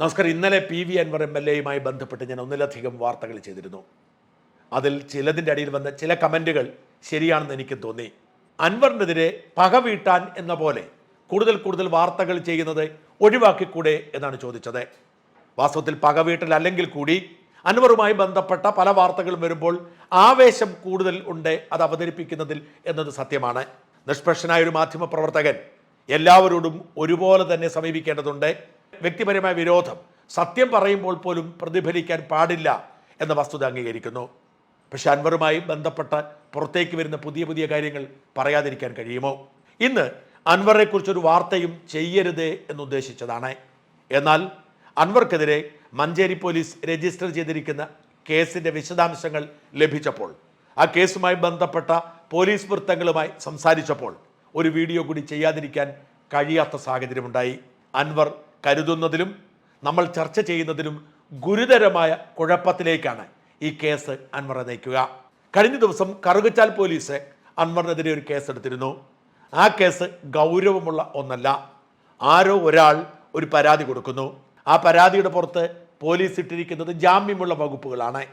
നമസ്കാരം ഇന്നലെ P V Anwar M L എയുമായി ബന്ധപ്പെട്ട് ഞാൻ ഒന്നിലധികം വാർത്തകൾ ചെയ്തിരുന്നു. അതിൽ ചിലതിന്റെ അടിയിൽ വന്ന ചില കമന്റുകൾ ശരിയാണെന്ന് എനിക്ക് തോന്നി. അൻവറിനെതിരെ പക വീട്ടാൻ എന്ന പോലെ കൂടുതൽ കൂടുതൽ വാർത്തകൾ ചെയ്യുന്നത് ഒഴിവാക്കിക്കൂടെ എന്നാണ് ചോദിച്ചത്. വാസ്തവത്തിൽ പക വീട്ടൽ അല്ലെങ്കിൽ കൂടി അൻവറുമായി ബന്ധപ്പെട്ട പല വാർത്തകളും വരുമ്പോൾ ആവേശം കൂടുതൽ ഉണ്ട് അത് അവതരിപ്പിക്കുന്നതിൽ എന്നത് സത്യമാണ്. നിഷ്പക്ഷനായ ഒരു മാധ്യമപ്രവർത്തകൻ എല്ലാവരോടും ഒരുപോലെ തന്നെ സമീപിക്കേണ്ടതുണ്ട്. വ്യക്തിപരമായ വിരോധം സത്യം പറയുമ്പോൾ പോലും പ്രതിഫലിക്കാൻ പാടില്ല എന്ന വസ്തുത അംഗീകരിക്കുന്നു. പക്ഷെ അൻവറുമായി ബന്ധപ്പെട്ട പുറത്തേക്ക് വരുന്ന പുതിയ പുതിയ കാര്യങ്ങൾ പറയാതിരിക്കാൻ കഴിയുമോ? ഇന്ന് അൻവറിനെക്കുറിച്ചൊരു കുറിച്ചൊരു വാർത്തയും ചെയ്യരുത് എന്നുദ്ദേശിച്ചതാണ്. എന്നാൽ അൻവർക്കെതിരെ മഞ്ചേരി പോലീസ് രജിസ്റ്റർ ചെയ്തിരിക്കുന്ന കേസിന്റെ വിശദാംശങ്ങൾ ലഭിച്ചപ്പോൾ ആ കേസുമായി ബന്ധപ്പെട്ട പോലീസ് വൃത്തങ്ങളുമായി സംസാരിച്ചപ്പോൾ ഒരു വീഡിയോ കൂടി ചെയ്യാതിരിക്കാൻ കഴിയാത്ത സാഹചര്യമുണ്ടായി. അൻവർ കരുതുന്നതിലും നമ്മൾ ചർച്ച ചെയ്യുന്നതിലും ഗുരുതരമായ കുഴപ്പത്തിലേക്കാണ് ഈ കേസ് അൻവറെ നയിക്കുക. കഴിഞ്ഞ ദിവസം കറുകച്ചാൽ പോലീസ് അൻവറിനെതിരെ ഒരു കേസ് എടുത്തിരുന്നു. ആ കേസ് ഗൗരവമുള്ള ഒന്നല്ല. ആരോ ഒരാൾ ഒരു പരാതി കൊടുക്കുന്നു. ആ പരാതിയുടെ പുറത്ത് പോലീസ് ഇട്ടിരിക്കുന്നത് ജാമ്യമുള്ള വകുപ്പുകളാണ്.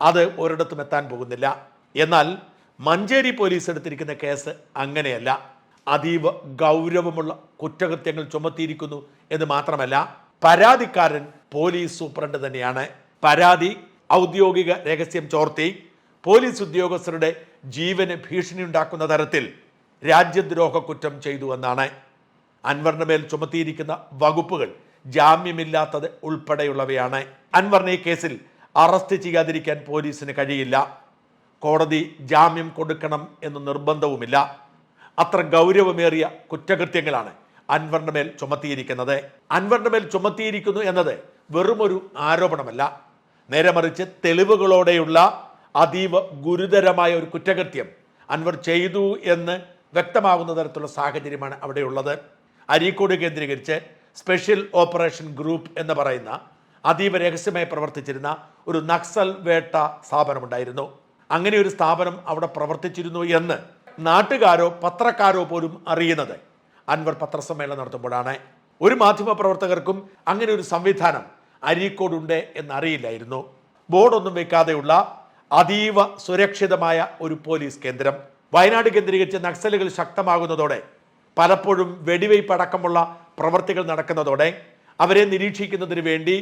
അത് ഒരിടത്തും എത്താൻ പോകുന്നില്ല. എന്നാൽ മഞ്ചേരി പോലീസ് എടുത്തിരിക്കുന്ന കേസ് അങ്ങനെയല്ല. അതീവ ഗൗരവമുള്ള കുറ്റകൃത്യങ്ങൾ ചുമത്തിയിരിക്കുന്നു എന്ന് മാത്രമല്ല പരാതിക്കാരൻ പോലീസ് സൂപ്രണ്ട് തന്നെയാണ്. പരാതി ഔദ്യോഗിക രഹസ്യം ചോർത്തി പോലീസ് ഉദ്യോഗസ്ഥരുടെ ജീവന് ഭീഷണി ഉണ്ടാക്കുന്ന തരത്തിൽ രാജ്യദ്രോഹ കുറ്റം ചെയ്തു എന്നാണ്. അൻവറിന് മേൽ ചുമത്തിയിരിക്കുന്ന വകുപ്പുകൾ ജാമ്യമില്ലാത്തത് ഉൾപ്പെടെയുള്ളവയാണ്. അൻവറിനെ കേസിൽ അറസ്റ്റ് ചെയ്യാതിരിക്കാൻ പോലീസിന് കഴിയില്ല. കോടതി ജാമ്യം കൊടുക്കണം എന്ന് നിർബന്ധവുമില്ല. അത്ര ഗൗരവമേറിയ കുറ്റകൃത്യങ്ങളാണ് അൻവറിന്റെ മേൽ ചുമത്തിയിരിക്കുന്നത്. അൻവറിന്റെ മേൽ ചുമത്തിയിരിക്കുന്നു എന്നത് വെറുമൊരു ആരോപണമല്ല. നേരെ മറിച്ച് തെളിവുകളോടെയുള്ള അതീവ ഗുരുതരമായ ഒരു കുറ്റകൃത്യം അൻവർ ചെയ്തു എന്ന് വ്യക്തമാകുന്ന തരത്തിലുള്ള സാഹചര്യമാണ് അവിടെയുള്ളത്. അരീക്കോട് കേന്ദ്രീകരിച്ച് സ്പെഷ്യൽ ഓപ്പറേഷൻ ഗ്രൂപ്പ് എന്ന് പറയുന്ന അതീവ രഹസ്യമായി പ്രവർത്തിച്ചിരുന്ന ഒരു നക്സൽ വേട്ട സ്ഥാപനമുണ്ടായിരുന്നു. അങ്ങനെ ഒരു സ്ഥാപനം അവിടെ പ്രവർത്തിച്ചിരുന്നു എന്ന് നാട്ടുകാരോ പത്രക്കാരോ പോലും അറിയുന്നത്. അൻവർ പത്രസമ്മേളനം നടത്തുമ്പോഴാണ്. ഒരു മാധ്യമപ്രവർത്തകർക്കും അങ്ങനെ ഒരു സംവിധാനം അരീക്കോടുണ്ട് എന്നറിയില്ലായിരുന്നു. ബോർഡൊന്നും വെക്കാതെയുള്ള അതീവ സുരക്ഷിതമായ ഒരു പോലീസ് കേന്ദ്രം. വയനാട് കേന്ദ്രീകരിച്ച് നക്സലുകൾ ശക്തമാകുന്നതോടെ പലപ്പോഴും വെടിവയ്പ് അടക്കമുള്ള പ്രവർത്തികൾ നടക്കുന്നതോടെ അവരെ നിരീക്ഷിക്കുന്നതിന് വേണ്ടി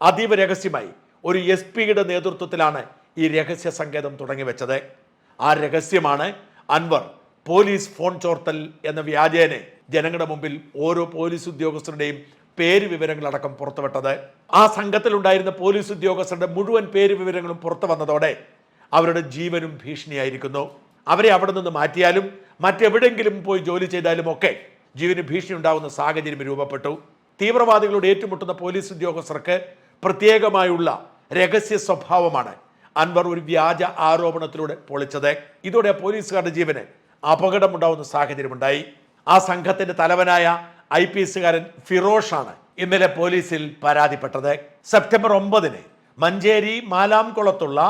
അതീവ രഹസ്യമായി ഒരു എസ് പിയുടെ നേതൃത്വത്തിലാണ് ഈ രഹസ്യ സങ്കേതം തുടങ്ങി വെച്ചത് ആ രഹസ്യമാണ് അൻവർ പോലീസ് ഫോൺ ചോർത്തൽ എന്ന വ്യാജേനെ ജനങ്ങളുടെ മുമ്പിൽ ഓരോ പോലീസ് ഉദ്യോഗസ്ഥരുടെയും പേര് വിവരങ്ങളടക്കം പുറത്തുവിട്ടത്. ആ സംഘത്തിലുണ്ടായിരുന്ന പോലീസ് ഉദ്യോഗസ്ഥരുടെ മുഴുവൻ പേര് വിവരങ്ങളും പുറത്തു വന്നതോടെ അവരുടെ ജീവനും ഭീഷണിയായിരിക്കുന്നു. അവരെ അവിടെ നിന്ന് മാറ്റിയാലും മറ്റെവിടെങ്കിലും പോയി ജോലി ചെയ്താലും ഒക്കെ ജീവന് ഭീഷണി ഉണ്ടാകുന്ന സാഹചര്യം രൂപപ്പെട്ടു. തീവ്രവാദികളോട് ഏറ്റുമുട്ടുന്ന പോലീസ് ഉദ്യോഗസ്ഥർക്ക് പ്രത്യേകമായുള്ള രഹസ്യ സ്വഭാവമാണ് അൻവർ ഒരു വ്യാജ ആരോപണത്തിലൂടെ പൊളിച്ചത്. ഇതോടെ പോലീസുകാരുടെ ജീവന് അപകടമുണ്ടാവുന്ന സാഹചര്യമുണ്ടായി. ആ സംഘത്തിന്റെ തലവനായ ഐ പി എസുകാരൻ ഫിറോഷാണ് ഇന്നലെ പോലീസിൽ പരാതിപ്പെട്ടത്. സെപ്റ്റംബർ ഒമ്പതിന് മഞ്ചേരി മാലാംകുളത്തുള്ള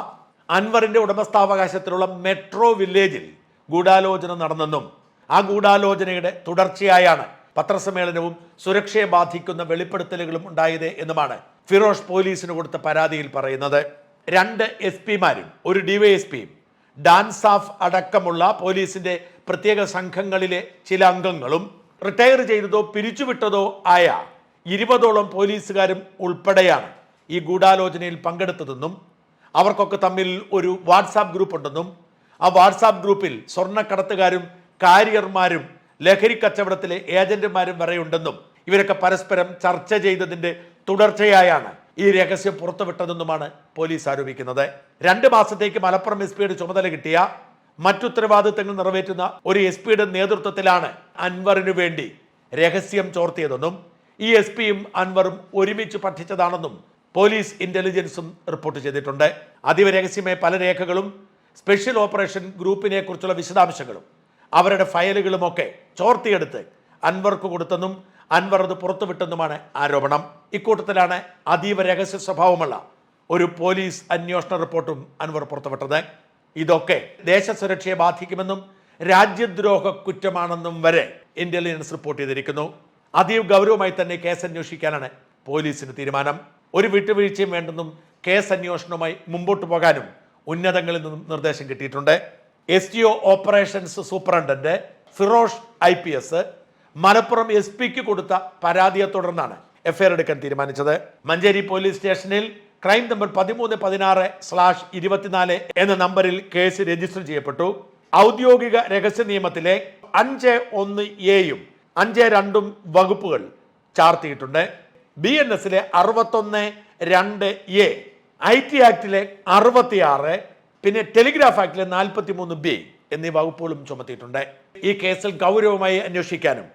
അൻവറിന്റെ ഉടമസ്ഥാവകാശത്തിലുള്ള മെട്രോ വില്ലേജിൽ ഗൂഢാലോചന നടന്നെന്നും ആ ഗൂഢാലോചനയുടെ തുടർച്ചയായാണ് പത്രസമ്മേളനവും സുരക്ഷയെ ബാധിക്കുന്ന വെളിപ്പെടുത്തലുകളും ഉണ്ടായത് എന്നുമാണ് ഫിറോഷ് പോലീസിന് കൊടുത്ത പരാതിയിൽ പറയുന്നത്. രണ്ട് എസ് പിമാരും ഒരു ഡിവൈഎസ്പിയും ഡാൻസ് ഓഫ് അടക്കമുള്ള പോലീസിന്റെ പ്രത്യേക സംഘങ്ങളിലെ ചില അംഗങ്ങളും റിട്ടയർ ചെയ്തതോ പിരിച്ചുവിട്ടതോ ആയ ഇരുപതോളം പോലീസുകാരും ഉൾപ്പെടെയാണ് ഈ ഗൂഢാലോചനയിൽ പങ്കെടുത്തതെന്നും അവർക്കൊക്കെ തമ്മിൽ ഒരു വാട്സാപ്പ് ഗ്രൂപ്പ് ഉണ്ടെന്നും ആ വാട്സാപ്പ് ഗ്രൂപ്പിൽ സ്വർണക്കടത്തുകാരും കാരിയർമാരും ലഹരി കച്ചവടത്തിലെ ഏജന്റുമാരും വരെയുണ്ടെന്നും ഇവരൊക്കെ പരസ്പരം ചർച്ച ചെയ്തതിന്റെ തുടർച്ചയായാണ് ഈ രഹസ്യം പുറത്തുവിട്ടതെന്നുമാണ് പോലീസ് ആരോപിക്കുന്നത്. രണ്ട് മാസത്തേക്ക് മലപ്പുറം എസ് പിയുടെ ചുമതല കിട്ടിയ മറ്റുത്തരവാദിത്തങ്ങൾ നിറവേറ്റുന്ന ഒരു എസ് പിയുടെ നേതൃത്വത്തിലാണ് അൻവറിനു വേണ്ടി രഹസ്യം ചോർത്തിയതെന്നും ഈ എസ് പിയും അൻവറും ഒരുമിച്ച് പഠിച്ചതാണെന്നും പോലീസ് ഇന്റലിജൻസും റിപ്പോർട്ട് ചെയ്തിട്ടുണ്ട്. അതീവ രഹസ്യമായ പല രേഖകളും സ്പെഷ്യൽ ഓപ്പറേഷൻ ഗ്രൂപ്പിനെ കുറിച്ചുള്ള വിശദാംശങ്ങളും അവരുടെ ഫയലുകളുമൊക്കെ ചോർത്തിയെടുത്ത് അൻവർക്ക് കൊടുത്തെന്നും അൻവർ അത് പുറത്തുവിട്ടെന്നുമാണ് ആരോപണം. ഇക്കൂട്ടത്തിലാണ് അതീവ രഹസ്യ സ്വഭാവമുള്ള ഒരു പോലീസ് അന്വേഷണ റിപ്പോർട്ടും അൻവർ പുറത്തുവിട്ടത്. ഇതൊക്കെ ദേശസുരക്ഷയെ ബാധിക്കുമെന്നും രാജ്യദ്രോഹ കുറ്റമാണെന്നും വരെ ഇന്റലിജൻസ് റിപ്പോർട്ട് ചെയ്തിരിക്കുന്നു. അതീവ ഗൗരവമായി തന്നെ കേസ് അന്വേഷിക്കാനാണ് പോലീസിന് തീരുമാനം. ഒരു വിട്ടുവീഴ്ചയും വേണ്ടെന്നും കേസ് അന്വേഷണവുമായി മുമ്പോട്ട് പോകാനും ഉന്നതങ്ങളിൽ നിന്നും നിർദ്ദേശം കിട്ടിയിട്ടുണ്ട്. S T O operations superintendent Firosh I P S Malappuram S പിക്ക് കൊടുത്ത പരാതിയെ തുടർന്നാണ് എഫ്ഐആർ എടുക്കാൻ തീരുമാനിച്ചത്. മഞ്ചേരി പോലീസ് സ്റ്റേഷനിൽ ക്രൈം നമ്പർ പതിമൂന്ന് പതിനാറ് സ്ലാഷ് ഇരുപത്തിനാല് എന്ന നമ്പറിൽ കേസ് രജിസ്റ്റർ ചെയ്യപ്പെട്ടു. ഔദ്യോഗിക രഹസ്യ നിയമത്തിലെ അഞ്ച് ഒന്ന് എയും അഞ്ച് രണ്ടും വകുപ്പുകൾ ചാർത്തിയിട്ടുണ്ട്. ബി എൻ എസിലെ അറുപത്തൊന്ന് രണ്ട് എ ഐ ടി ആക്ടിലെ അറുപത്തിയാറ് പിന്നെ ടെലിഗ്രാഫ് ആക്ടിലെ നാൽപ്പത്തി മൂന്ന് ബി എന്നീ വകുപ്പുകളും ചുമത്തിയിട്ടുണ്ട്. ഈ കേസിൽ ഗൗരവമായി അന്വേഷിക്കാനും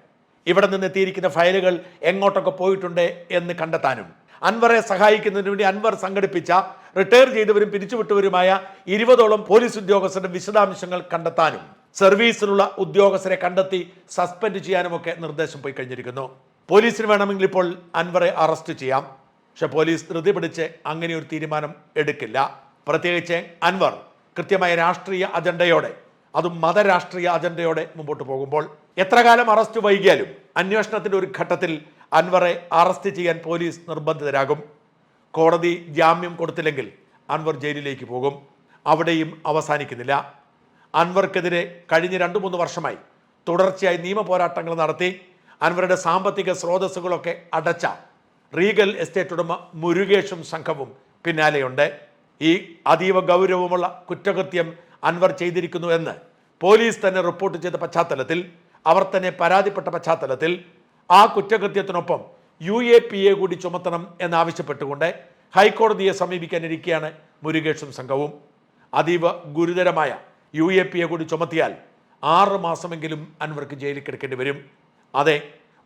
ഇവിടെ നിന്ന് എത്തിയിരിക്കുന്ന ഫയലുകൾ എങ്ങോട്ടൊക്കെ പോയിട്ടുണ്ട് എന്ന് കണ്ടെത്താനും. അൻവറെ സഹായിക്കുന്നതിന് വേണ്ടി അൻവർ സംഘടിപ്പിച്ച റിട്ടയർ ചെയ്തവരും പിരിച്ചുവിട്ടവരുമായ ഇരുപതോളം പോലീസ് ഉദ്യോഗസ്ഥരുടെ വിശദാംശങ്ങൾ കണ്ടെത്താനും സർവീസിലുള്ള ഉദ്യോഗസ്ഥരെ കണ്ടെത്തി സസ്പെൻഡ് ചെയ്യാനുമൊക്കെ നിർദ്ദേശം പോയി കഴിഞ്ഞിരിക്കുന്നു. പോലീസിന് വേണമെങ്കിൽ ഇപ്പോൾ അൻവറെ അറസ്റ്റ് ചെയ്യാം. പക്ഷെ പോലീസ് ധൃതി പിടിച്ച് അങ്ങനെ ഒരു തീരുമാനം എടുക്കില്ല. പ്രത്യേകിച്ച് അൻവർ കൃത്യമായ രാഷ്ട്രീയ അജണ്ടയോടെ അതും മതരാഷ്ട്രീയ അജണ്ടയോടെ മുമ്പോട്ട് പോകുമ്പോൾ എത്ര കാലം അറസ്റ്റ് വൈകിയാലും അന്വേഷണത്തിന്റെ ഒരു ഘട്ടത്തിൽ അൻവറെ അറസ്റ്റ് ചെയ്യാൻ പോലീസ് നിർബന്ധിതരാകും. കോടതി ജാമ്യം കൊടുത്തില്ലെങ്കിൽ അൻവർ ജയിലിലേക്ക് പോകും. അവിടെയും അവസാനിക്കുന്നില്ല. അൻവർക്കെതിരെ കഴിഞ്ഞ രണ്ട് മൂന്ന് വർഷമായി തുടർച്ചയായി നിയമ പോരാട്ടങ്ങൾ നടത്തി അൻവറുടെ സാമ്പത്തിക സ്രോതസ്സുകളൊക്കെ അടച്ച റീഗൽ എസ്റ്റേറ്റ് ഉടമ മുരുകേഷും സംഘവും പിന്നാലെയുണ്ട്. ഈ അതീവ ഗൗരവമുള്ള കുറ്റകൃത്യം അൻവർ ചെയ്തിരിക്കുന്നു എന്ന്. പോലീസ് തന്നെ റിപ്പോർട്ട് ചെയ്ത പശ്ചാത്തലത്തിൽ അവർ തന്നെ പരാതിപ്പെട്ട പശ്ചാത്തലത്തിൽ ആ കുറ്റകൃത്യത്തിനൊപ്പം യു എ പി എ കൂടി ചുമത്തണം എന്നാവശ്യപ്പെട്ടുകൊണ്ട് ഹൈക്കോടതിയെ സമീപിക്കാനിരിക്കുകയാണ് മുരുകേഷും സംഘവും. അതീവ ഗുരുതരമായ യു എ പി എ കൂടി ചുമത്തിയാൽ ആറ് മാസമെങ്കിലും അൻവർക്ക് ജയിലിൽ കിടക്കേണ്ടി വരും. അതെ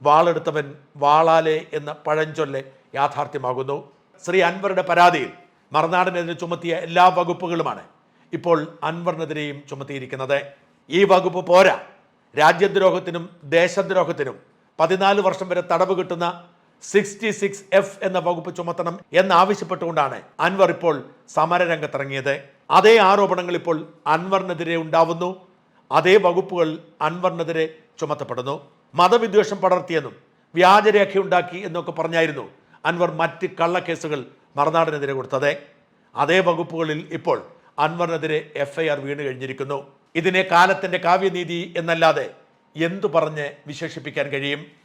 വാളെടുത്തവൻ വാളാലെ എന്ന പഴഞ്ചൊല്ല് യാഥാർത്ഥ്യമാകുന്നു. ശ്രീ അൻവറുടെ പരാതിയിൽ മറുനാടിനെതിരെ ചുമത്തിയ എല്ലാ വകുപ്പുകളുമാണ് ഇപ്പോൾ അൻവറിനെതിരെയും ചുമത്തിയിരിക്കുന്നത്. ഈ വകുപ്പ് പോരാ. രാജ്യദ്രോഹത്തിനും ദേശദ്രോഹത്തിനും പതിനാല് വർഷം വരെ തടവ് കിട്ടുന്ന സിക്സ്റ്റി സിക്സ് എഫ് എന്ന വകുപ്പ് ചുമത്തണം എന്നാവശ്യപ്പെട്ടുകൊണ്ടാണ് അൻവർ ഇപ്പോൾ സമരരംഗത്തിറങ്ങിയത്. അതേ ആരോപണങ്ങൾ ഇപ്പോൾ അൻവറിനെതിരെ ഉണ്ടാവുന്നു. അതേ വകുപ്പുകൾ അൻവറിനെതിരെ ചുമത്തപ്പെടുന്നു. മതവിദ്വേഷം പടർത്തിയെന്നും വ്യാജരേഖയുണ്ടാക്കി എന്നൊക്കെ പറഞ്ഞായിരുന്നു അൻവർ മറ്റ് കള്ളക്കേസുകൾ മറുനാടിനെതിരെ കൊടുത്തത്. അതേ വകുപ്പുകളിൽ ഇപ്പോൾ അൻവറിനെതിരെ എഫ്ഐആർ വീണ് കഴിഞ്ഞിരിക്കുന്നു. ഇതിനെ കാലത്തിന്റെ കാവ്യനീതി എന്നല്ലാതെ എന്തു പറഞ്ഞ് വിശേഷിപ്പിക്കാൻ കഴിയും?